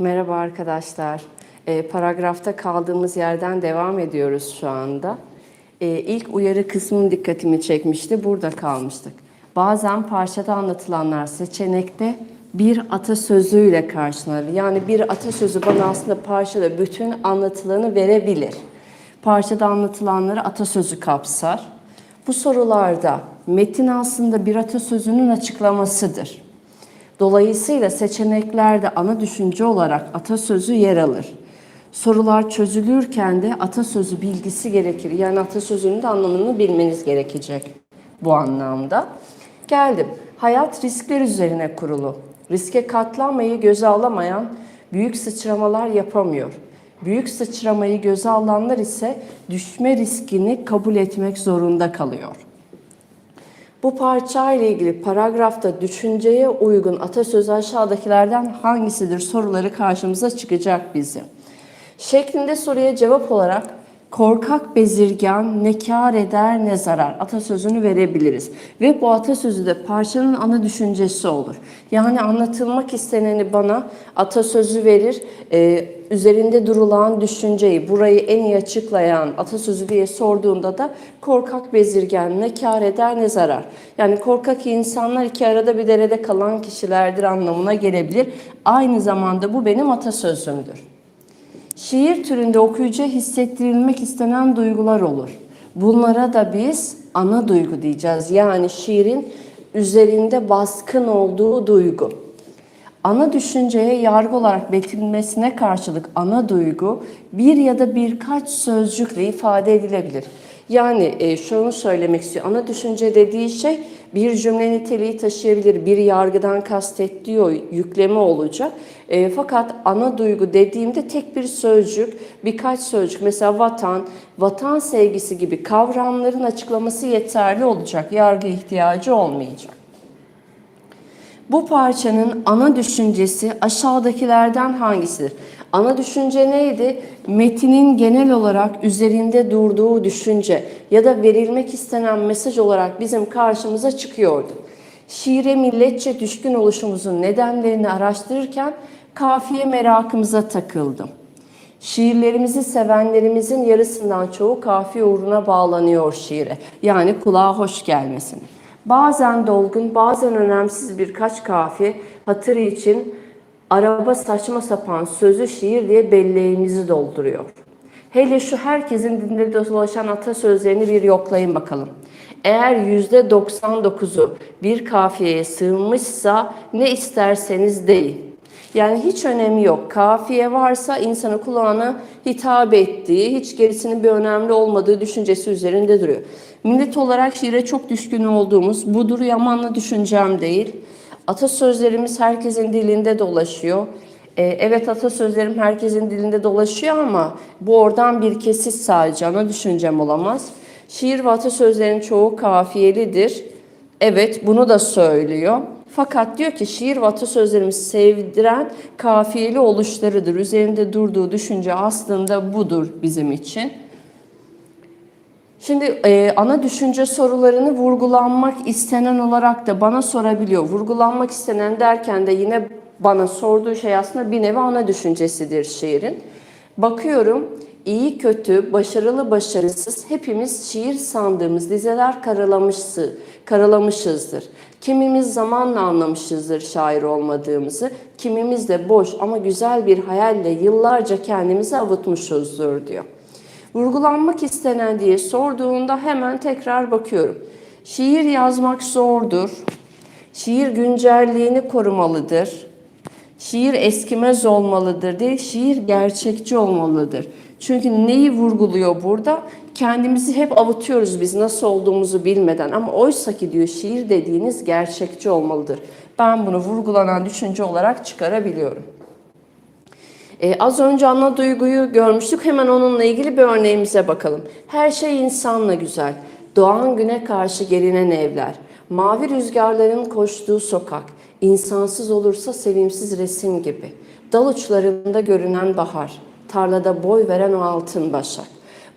Merhaba arkadaşlar. E, paragrafta kaldığımız yerden devam ediyoruz şu anda. E, ilk uyarı kısmının dikkatimi çekmişti. Burada kalmıştık. Bazen parçada anlatılanlar seçenekte bir atasözüyle karşılanır. Yani bir atasözü bana aslında parçada bütün anlatılanı verebilir. Parçada anlatılanları atasözü kapsar. Bu sorularda metin aslında bir atasözünün açıklamasıdır. Dolayısıyla seçeneklerde ana düşünce olarak atasözü yer alır. Sorular çözülürken de atasözü bilgisi gerekir. Yani atasözünün de anlamını bilmeniz gerekecek bu anlamda. Geldim. Hayat riskler üzerine kurulu. Riske katlanmayı göze alamayan büyük sıçramalar yapamıyor. Büyük sıçramayı göze alanlar ise düşme riskini kabul etmek zorunda kalıyor. Bu parça ile ilgili paragrafta düşünceye uygun atasözü aşağıdakilerden hangisidir soruları karşımıza çıkacak bizim. Şeklinde soruya cevap olarak korkak bezirgan ne kâr eder ne zarar atasözünü verebiliriz. Ve bu atasözü de parçanın ana düşüncesi olur. Yani anlatılmak isteneni bana atasözü verir, e, üzerinde durulan düşünceyi, burayı en iyi açıklayan atasözü diye sorduğunda da korkak bezirgen ne kâr eder ne zarar. Yani korkak insanlar iki arada bir derede kalan kişilerdir anlamına gelebilir. Aynı zamanda bu benim atasözümdür. Şiir türünde okuyucuya hissettirilmek istenen duygular olur. Bunlara da biz ana duygu diyeceğiz. Yani şiirin üzerinde baskın olduğu duygu. Ana düşünceye yargı olarak betimlenmesine karşılık ana duygu bir ya da birkaç sözcükle ifade edilebilir. Yani e, şunu söylemek istiyor. Ana düşünce dediği şey bir cümle niteliği taşıyabilir. Bir yargıdan kastettiği yükleme olacak. E, fakat ana duygu dediğimde tek bir sözcük, birkaç sözcük mesela vatan, vatan sevgisi gibi kavramların açıklaması yeterli olacak. Yargı ihtiyacı olmayacak. Bu parçanın ana düşüncesi aşağıdakilerden hangisidir? Ana düşünce neydi? Metinin genel olarak üzerinde durduğu düşünce ya da verilmek istenen mesaj olarak bizim karşımıza çıkıyordu. Şiire milletçe düşkün oluşumuzun nedenlerini araştırırken kafiye merakımıza takıldım. Şiirlerimizi sevenlerimizin yarısından çoğu kafiye uğruna bağlanıyor şiire. Yani kulağa hoş gelmesine. Bazen dolgun, bazen önemsiz birkaç kafiye hatırı için araba saçma sapan sözü şiir diye belleğimizi dolduruyor. Hele şu herkesin dilinde dolaşan atasözlerini bir yoklayın bakalım. Eğer yüzde 99'u bir kafiyeye sığınmışsa ne isterseniz deyin. Yani hiç önemi yok. Kafiye varsa insanı kulağına hitap ettiği, hiç gerisinin bir önemli olmadığı düşüncesi üzerinde duruyor. Millet olarak şiire çok düşkün olduğumuz, budur yamanla düşüncem değil. Atasözlerimiz herkesin dilinde dolaşıyor. Ee, evet atasözlerim herkesin dilinde dolaşıyor ama bu oradan bir kesit sadece ana düşüncem olamaz. Şiir ve atasözlerin çoğu kafiyelidir. Evet bunu da söylüyor. Fakat diyor ki şiir ve atasözlerimizi sevdiren kafiyeli oluşlarıdır. Üzerinde durduğu düşünce aslında budur bizim için. Şimdi e, ana düşünce sorularını vurgulanmak istenen olarak da bana sorabiliyor. Vurgulanmak istenen derken de yine bana sorduğu şey aslında bir nevi ana düşüncesidir şiirin. Bakıyorum iyi kötü, başarılı başarısız hepimiz şiir sandığımız dizeler karalamışsı, karalamışızdır. Kimimiz zamanla anlamışızdır şair olmadığımızı, kimimiz de boş ama güzel bir hayalle yıllarca kendimizi avutmuşuzdur diyor. Vurgulanmak istenen diye sorduğunda hemen tekrar bakıyorum. Şiir yazmak zordur. Şiir güncelliğini korumalıdır. Şiir eskimez olmalıdır değil, şiir gerçekçi olmalıdır. Çünkü neyi vurguluyor burada? Kendimizi hep avutuyoruz biz nasıl olduğumuzu bilmeden ama oysa ki diyor şiir dediğiniz gerçekçi olmalıdır. Ben bunu vurgulanan düşünce olarak çıkarabiliyorum. Ee, az önce ana duyguyu görmüştük. Hemen onunla ilgili bir örneğimize bakalım. Her şey insanla güzel. Doğan güne karşı gelinen evler. Mavi rüzgarların koştuğu sokak. İnsansız olursa sevimsiz resim gibi. Dal uçlarında görünen bahar. Tarlada boy veren o altın başak.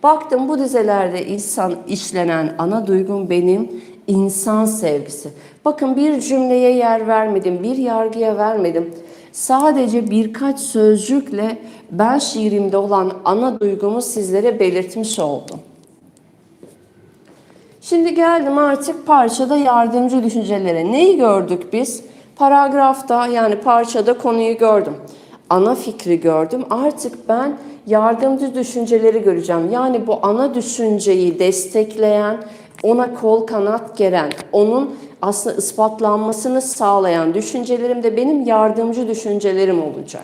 Baktım bu dizelerde insan işlenen ana duygum benim insan sevgisi. Bakın bir cümleye yer vermedim, bir yargıya vermedim. Sadece birkaç sözcükle ben şiirimde olan ana duygumu sizlere belirtmiş oldum. Şimdi geldim artık parçada yardımcı düşüncelere. Neyi gördük biz? Paragrafta yani parçada konuyu gördüm. Ana fikri gördüm. Artık ben yardımcı düşünceleri göreceğim. Yani bu ana düşünceyi destekleyen, ona kol kanat geren, onun aslında ispatlanmasını sağlayan düşüncelerim de benim yardımcı düşüncelerim olacak.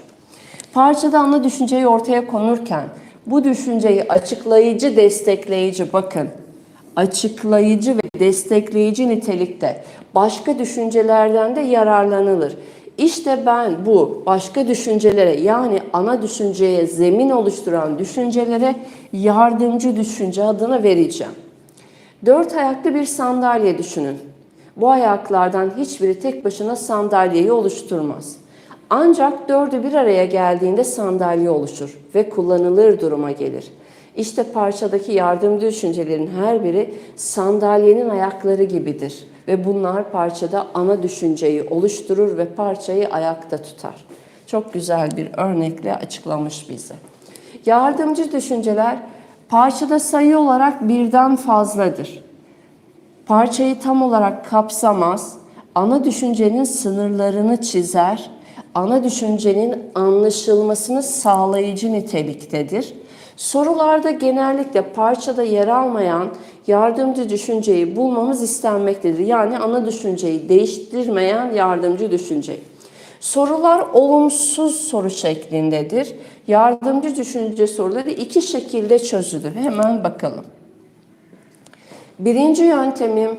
Parçada ana düşünceyi ortaya konurken bu düşünceyi açıklayıcı, destekleyici bakın açıklayıcı ve destekleyici nitelikte başka düşüncelerden de yararlanılır. İşte ben bu başka düşüncelere yani ana düşünceye zemin oluşturan düşüncelere yardımcı düşünce adını vereceğim. Dört ayaklı bir sandalye düşünün. Bu ayaklardan hiçbiri tek başına sandalyeyi oluşturmaz. Ancak dördü bir araya geldiğinde sandalye oluşur ve kullanılır duruma gelir. İşte parçadaki yardımcı düşüncelerin her biri sandalyenin ayakları gibidir ve bunlar parçada ana düşünceyi oluşturur ve parçayı ayakta tutar. Çok güzel bir örnekle açıklamış bize. Yardımcı düşünceler parçada sayı olarak birden fazladır. Parçayı tam olarak kapsamaz, ana düşüncenin sınırlarını çizer, ana düşüncenin anlaşılmasını sağlayıcı niteliktedir. Sorularda genellikle parçada yer almayan yardımcı düşünceyi bulmamız istenmektedir. Yani ana düşünceyi değiştirmeyen yardımcı düşünceyi. Sorular olumsuz soru şeklindedir. Yardımcı düşünce soruları iki şekilde çözülür. Hemen bakalım. Birinci yöntemim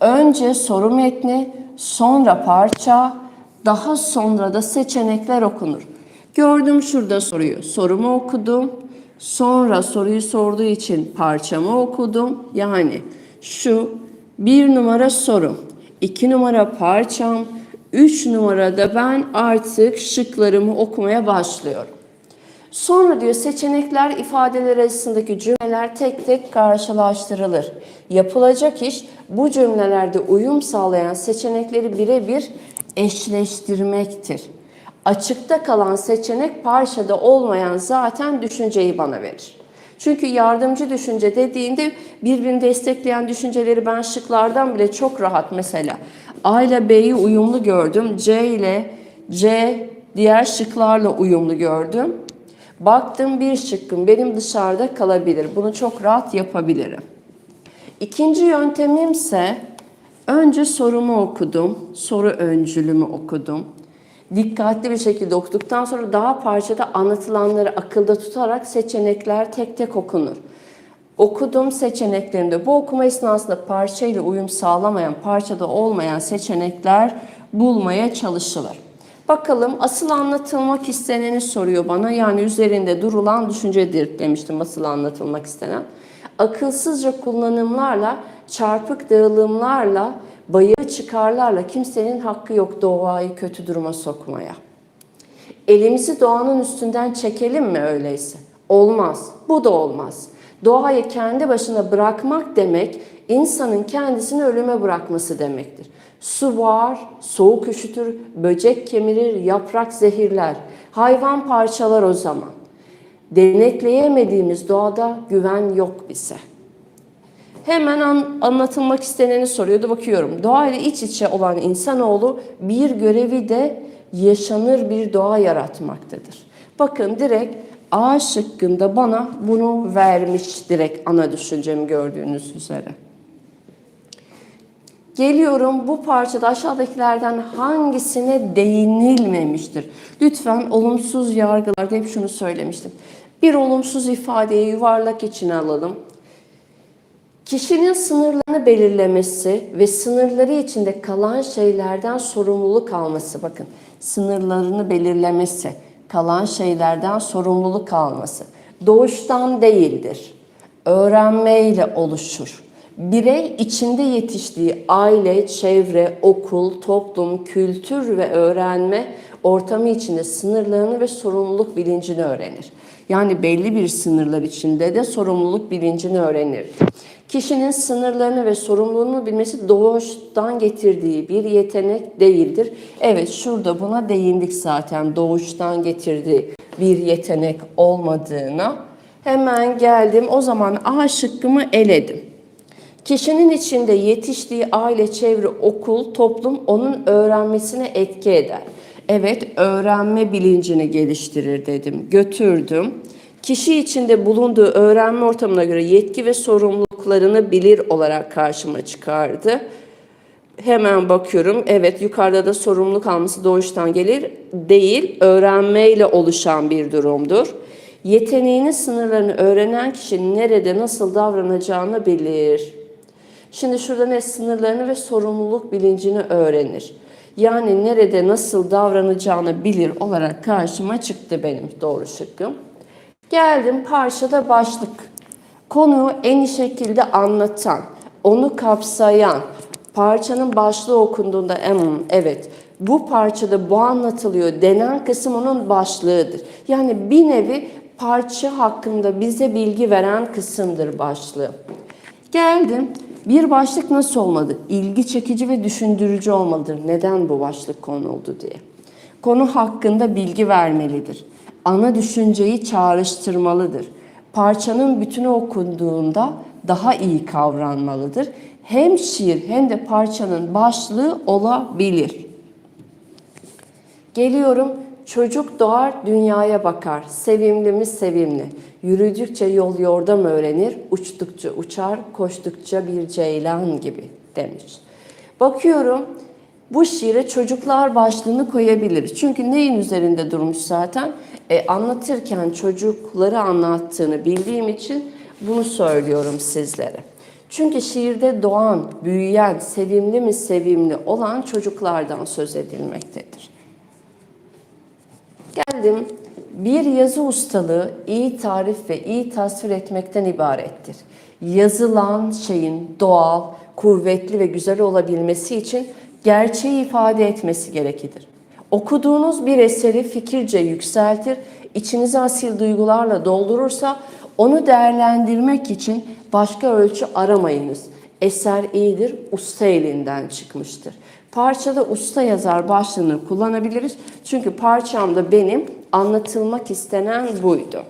önce soru metni, sonra parça, daha sonra da seçenekler okunur. Gördüm şurada soruyu. Sorumu okudum. Sonra soruyu sorduğu için parçamı okudum. Yani şu bir numara sorum, iki numara parçam, üç numarada ben artık şıklarımı okumaya başlıyorum. Sonra diyor seçenekler ifadeler arasındaki cümleler tek tek karşılaştırılır. Yapılacak iş bu cümlelerde uyum sağlayan seçenekleri birebir eşleştirmektir. Açıkta kalan seçenek parçada olmayan zaten düşünceyi bana verir. Çünkü yardımcı düşünce dediğinde birbirini destekleyen düşünceleri ben şıklardan bile çok rahat mesela A ile B'yi uyumlu gördüm. C ile C diğer şıklarla uyumlu gördüm. Baktım bir şıkkım benim dışarıda kalabilir. Bunu çok rahat yapabilirim. İkinci yöntemimse önce sorumu okudum, soru öncülümü okudum. Dikkatli bir şekilde okuduktan sonra daha parçada anlatılanları akılda tutarak seçenekler tek tek okunur. Okuduğum seçeneklerimde bu okuma esnasında parçayla uyum sağlamayan, parçada olmayan seçenekler bulmaya çalışılır. Bakalım asıl anlatılmak isteneni soruyor bana. Yani üzerinde durulan düşüncedir demiştim asıl anlatılmak istenen. Akılsızca kullanımlarla, çarpık dağılımlarla, bayığı çıkarlarla kimsenin hakkı yok doğayı kötü duruma sokmaya. Elimizi doğanın üstünden çekelim mi öyleyse? Olmaz. Bu da olmaz. Doğayı kendi başına bırakmak demek insanın kendisini ölüme bırakması demektir. Su boğar, soğuk üşütür, böcek kemirir, yaprak zehirler, hayvan parçalar o zaman. Denetleyemediğimiz doğada güven yok bize. Hemen an, anlatılmak isteneni soruyordu bakıyorum. Doğayla iç içe olan insanoğlu bir görevi de yaşanır bir doğa yaratmaktadır. Bakın direkt A şıkkında bana bunu vermiş direkt ana düşüncemi gördüğünüz üzere. Geliyorum bu parçada aşağıdakilerden hangisine değinilmemiştir? Lütfen olumsuz yargılarda hep şunu söylemiştim. Bir olumsuz ifadeyi yuvarlak içine alalım. Kişinin sınırlarını belirlemesi ve sınırları içinde kalan şeylerden sorumluluk alması. Bakın sınırlarını belirlemesi, kalan şeylerden sorumluluk alması. Doğuştan değildir. Öğrenmeyle oluşur. Birey içinde yetiştiği aile, çevre, okul, toplum, kültür ve öğrenme ortamı içinde sınırlarını ve sorumluluk bilincini öğrenir. Yani belli bir sınırlar içinde de sorumluluk bilincini öğrenir. Kişinin sınırlarını ve sorumluluğunu bilmesi doğuştan getirdiği bir yetenek değildir. Evet şurada buna değindik zaten doğuştan getirdiği bir yetenek olmadığına. Hemen geldim o zaman A şıkkımı eledim. Kişinin içinde yetiştiği aile, çevre, okul, toplum onun öğrenmesine etki eder. Evet, öğrenme bilincini geliştirir dedim. Götürdüm. Kişi içinde bulunduğu öğrenme ortamına göre yetki ve sorumluluklarını bilir olarak karşıma çıkardı. Hemen bakıyorum. Evet, yukarıda da sorumluluk alması doğuştan gelir. Değil, öğrenmeyle oluşan bir durumdur. Yeteneğinin sınırlarını öğrenen kişi nerede nasıl davranacağını bilir. Şimdi şurada ne sınırlarını ve sorumluluk bilincini öğrenir. Yani nerede nasıl davranacağını bilir olarak karşıma çıktı benim doğru şıkkım. Geldim parçada başlık. Konuyu en iyi şekilde anlatan, onu kapsayan, parçanın başlığı okunduğunda "Hmm, evet bu parçada bu anlatılıyor denen kısım onun başlığıdır. Yani bir nevi parça hakkında bize bilgi veren kısımdır başlığı. Geldim. Bir başlık nasıl olmalı? İlgi çekici ve düşündürücü olmalıdır. Neden bu başlık konuldu diye. Konu hakkında bilgi vermelidir. Ana düşünceyi çağrıştırmalıdır. Parçanın bütünü okunduğunda daha iyi kavranmalıdır. Hem şiir hem de parçanın başlığı olabilir. Geliyorum çocuk doğar dünyaya bakar. Sevimli mi sevimli. Yürüdükçe yol yordam öğrenir. Uçtukça uçar, koştukça bir ceylan gibi demiş. Bakıyorum bu şiire çocuklar başlığını koyabilir. Çünkü neyin üzerinde durmuş zaten? E, anlatırken çocukları anlattığını bildiğim için bunu söylüyorum sizlere. Çünkü şiirde doğan, büyüyen, sevimli mi sevimli olan çocuklardan söz edilmektedir. Geldim. Bir yazı ustalığı iyi tarif ve iyi tasvir etmekten ibarettir. Yazılan şeyin doğal, kuvvetli ve güzel olabilmesi için gerçeği ifade etmesi gerekir. Okuduğunuz bir eseri fikirce yükseltir, içinizi asil duygularla doldurursa onu değerlendirmek için başka ölçü aramayınız. Eser iyidir, usta elinden çıkmıştır. Parçada usta yazar başlığını kullanabiliriz. Çünkü parçamda benim anlatılmak istenen buydu.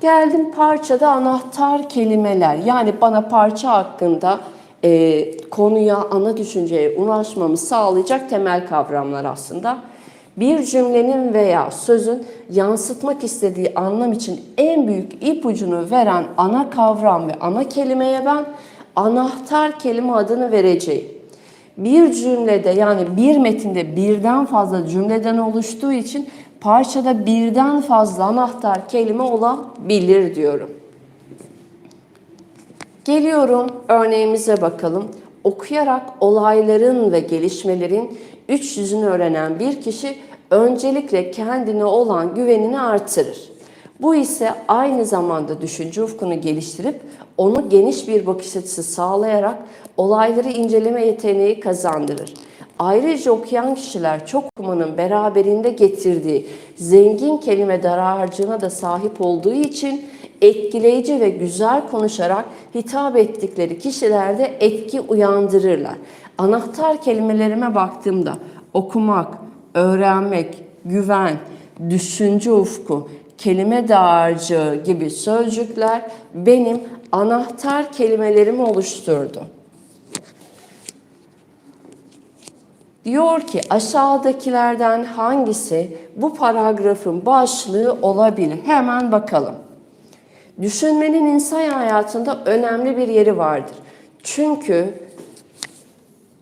Geldim parçada anahtar kelimeler. Yani bana parça hakkında e, konuya, ana düşünceye ulaşmamı sağlayacak temel kavramlar aslında. Bir cümlenin veya sözün yansıtmak istediği anlam için en büyük ipucunu veren ana kavram ve ana kelimeye ben anahtar kelime adını vereceğim. Bir cümlede yani bir metinde birden fazla cümleden oluştuğu için parçada birden fazla anahtar kelime olabilir diyorum. Geliyorum örneğimize bakalım. Okuyarak olayların ve gelişmelerin üç yüzünü öğrenen bir kişi öncelikle kendine olan güvenini artırır. Bu ise aynı zamanda düşünce ufkunu geliştirip onu geniş bir bakış açısı sağlayarak olayları inceleme yeteneği kazandırır. Ayrıca okuyan kişiler çok okumanın beraberinde getirdiği zengin kelime dağarcığına da sahip olduğu için etkileyici ve güzel konuşarak hitap ettikleri kişilerde etki uyandırırlar. Anahtar kelimelerime baktığımda okumak, öğrenmek, güven, düşünce ufku, kelime dağarcığı gibi sözcükler benim anahtar kelimelerimi oluşturdu. Diyor ki aşağıdakilerden hangisi bu paragrafın başlığı olabilir? Hemen bakalım. Düşünmenin insan hayatında önemli bir yeri vardır. Çünkü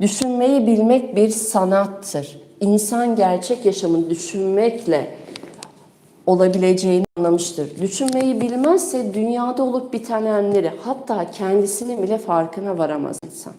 düşünmeyi bilmek bir sanattır. İnsan gerçek yaşamını düşünmekle olabileceğini anlamıştır. Düşünmeyi bilmezse dünyada olup bitenenleri hatta kendisinin bile farkına varamaz insan.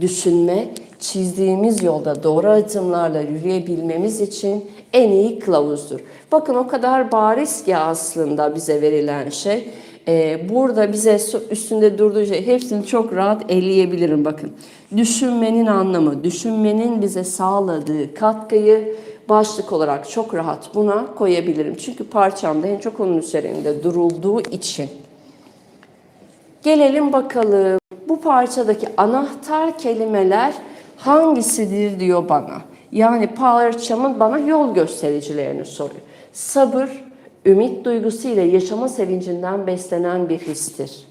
Düşünme, çizdiğimiz yolda doğru adımlarla yürüyebilmemiz için en iyi kılavuzdur. Bakın o kadar bariz ki aslında bize verilen şey. Ee, burada bize üstünde durduğu şey hepsini çok rahat eleyebilirim bakın. Düşünmenin anlamı, düşünmenin bize sağladığı katkıyı başlık olarak çok rahat buna koyabilirim. Çünkü parçamda en çok onun üzerinde durulduğu için. Gelelim bakalım bu parçadaki anahtar kelimeler hangisidir diyor bana. Yani parçamın bana yol göstericilerini soruyor. Sabır, ümit duygusu ile yaşama sevincinden beslenen bir histir.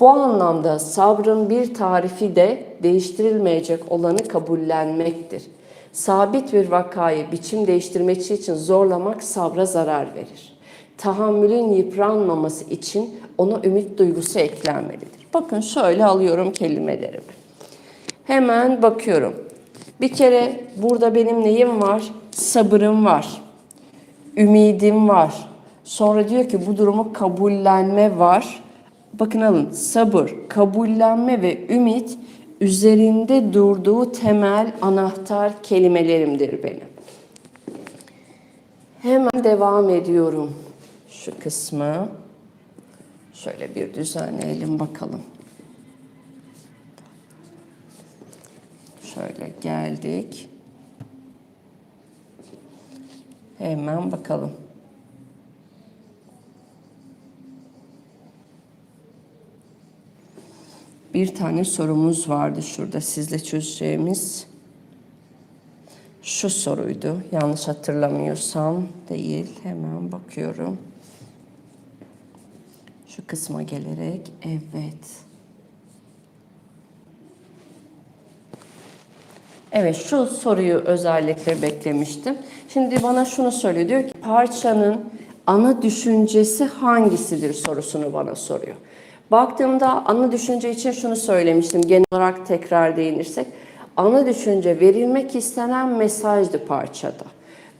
Bu anlamda sabrın bir tarifi de değiştirilmeyecek olanı kabullenmektir. Sabit bir vakayı biçim değiştirmek için zorlamak sabra zarar verir. Tahammülün yıpranmaması için ona ümit duygusu eklenmelidir. Bakın şöyle alıyorum kelimelerimi. Hemen bakıyorum. Bir kere burada benim neyim var? Sabırım var. Ümidim var. Sonra diyor ki bu durumu kabullenme var. Bakın alın sabır, kabullenme ve ümit üzerinde durduğu temel anahtar kelimelerimdir benim. Hemen devam ediyorum şu kısmı. Şöyle bir düzenleyelim bakalım. Şöyle geldik. Hemen bakalım. Bir tane sorumuz vardı şurada sizle çözeceğimiz. Şu soruydu. Yanlış hatırlamıyorsam değil. Hemen bakıyorum. Şu kısma gelerek evet. Evet şu soruyu özellikle beklemiştim. Şimdi bana şunu söylüyor. Diyor ki parçanın ana düşüncesi hangisidir sorusunu bana soruyor. Baktığımda ana düşünce için şunu söylemiştim. Genel olarak tekrar değinirsek. Ana düşünce verilmek istenen mesajdı parçada.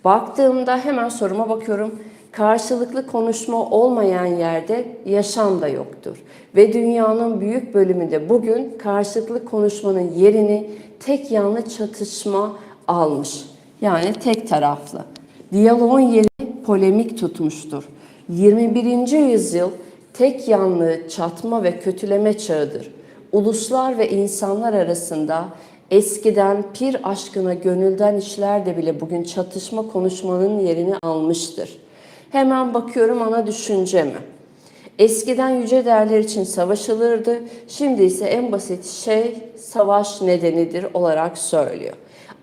Baktığımda hemen soruma bakıyorum. Karşılıklı konuşma olmayan yerde yaşam da yoktur. Ve dünyanın büyük bölümünde bugün karşılıklı konuşmanın yerini tek yanlı çatışma almış. Yani tek taraflı. Diyaloğun yeri polemik tutmuştur. 21. yüzyıl tek yanlı çatma ve kötüleme çağıdır. Uluslar ve insanlar arasında eskiden pir aşkına gönülden işler de bile bugün çatışma konuşmanın yerini almıştır. Hemen bakıyorum ana düşünceme. Eskiden yüce değerler için savaşılırdı. Şimdi ise en basit şey savaş nedenidir olarak söylüyor.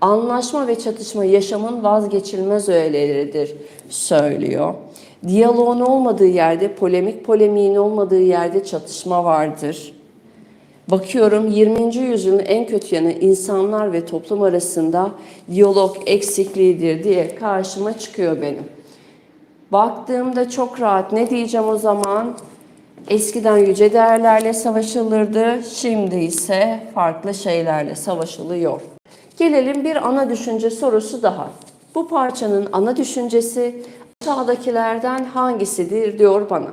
Anlaşma ve çatışma yaşamın vazgeçilmez öğeleridir söylüyor. Diyaloğun olmadığı yerde, polemik polemiğin olmadığı yerde çatışma vardır. Bakıyorum 20. yüzyılın en kötü yanı insanlar ve toplum arasında diyalog eksikliğidir diye karşıma çıkıyor benim. Baktığımda çok rahat ne diyeceğim o zaman? Eskiden yüce değerlerle savaşılırdı, şimdi ise farklı şeylerle savaşılıyor. Gelelim bir ana düşünce sorusu daha. Bu parçanın ana düşüncesi aşağıdakilerden hangisidir diyor bana.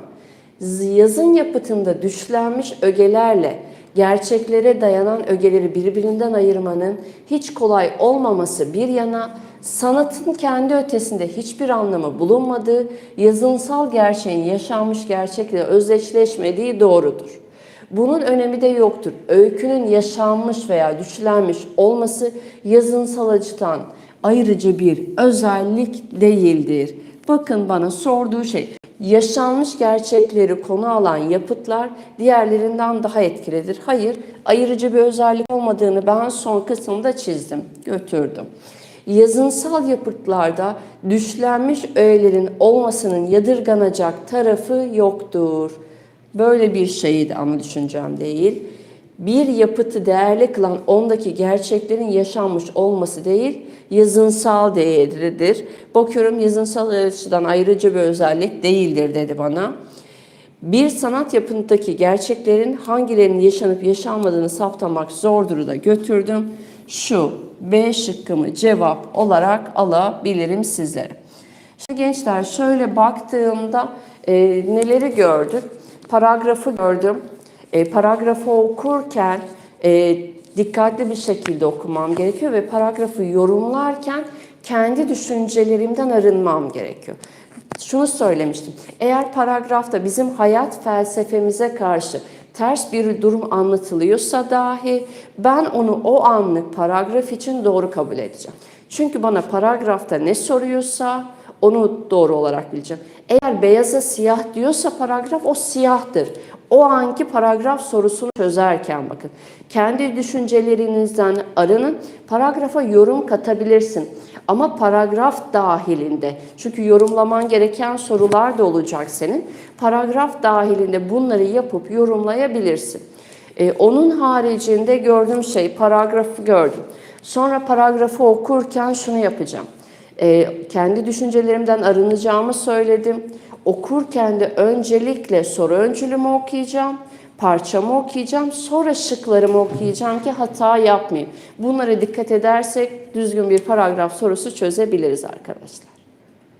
Yazın yapıtında düşlenmiş ögelerle gerçeklere dayanan ögeleri birbirinden ayırmanın hiç kolay olmaması bir yana sanatın kendi ötesinde hiçbir anlamı bulunmadığı, yazınsal gerçeğin yaşanmış gerçekle özdeşleşmediği doğrudur. Bunun önemi de yoktur. Öykünün yaşanmış veya düşlenmiş olması yazınsal açıdan ayrıcı bir özellik değildir. Bakın bana sorduğu şey, yaşanmış gerçekleri konu alan yapıtlar diğerlerinden daha etkilidir. Hayır, ayırıcı bir özellik olmadığını ben son kısımda çizdim, götürdüm. Yazınsal yapıtlarda düşlenmiş öğelerin olmasının yadırganacak tarafı yoktur. Böyle bir şeydi ama düşüncem değil. Bir yapıtı değerli kılan ondaki gerçeklerin yaşanmış olması değil, yazınsal değeridir. Bakıyorum yazınsal açıdan ayrıcı bir özellik değildir dedi bana. Bir sanat yapıtındaki gerçeklerin hangilerinin yaşanıp yaşanmadığını saptamak zordur da götürdüm. Şu B şıkkımı cevap olarak alabilirim sizlere. Şimdi gençler şöyle baktığımda e, neleri gördük? Paragrafı gördüm. E, paragrafı okurken e, dikkatli bir şekilde okumam gerekiyor ve paragrafı yorumlarken kendi düşüncelerimden arınmam gerekiyor. Şunu söylemiştim. Eğer paragrafta bizim hayat felsefemize karşı ters bir durum anlatılıyorsa dahi ben onu o anlık paragraf için doğru kabul edeceğim. Çünkü bana paragrafta ne soruyorsa Onu doğru olarak bileceğim. Eğer beyaza siyah diyorsa paragraf o siyahtır. O anki paragraf sorusunu çözerken bakın. Kendi düşüncelerinizden arının. Paragrafa yorum katabilirsin. Ama paragraf dahilinde. Çünkü yorumlaman gereken sorular da olacak senin. Paragraf dahilinde bunları yapıp yorumlayabilirsin. Ee, onun haricinde gördüğüm şey paragrafı gördüm. Sonra paragrafı okurken şunu yapacağım. Ee, kendi düşüncelerimden arınacağımı söyledim. Okurken de öncelikle soru öncülümü okuyacağım, parçamı okuyacağım, sonra şıklarımı okuyacağım ki hata yapmayayım. Bunlara dikkat edersek düzgün bir paragraf sorusu çözebiliriz arkadaşlar.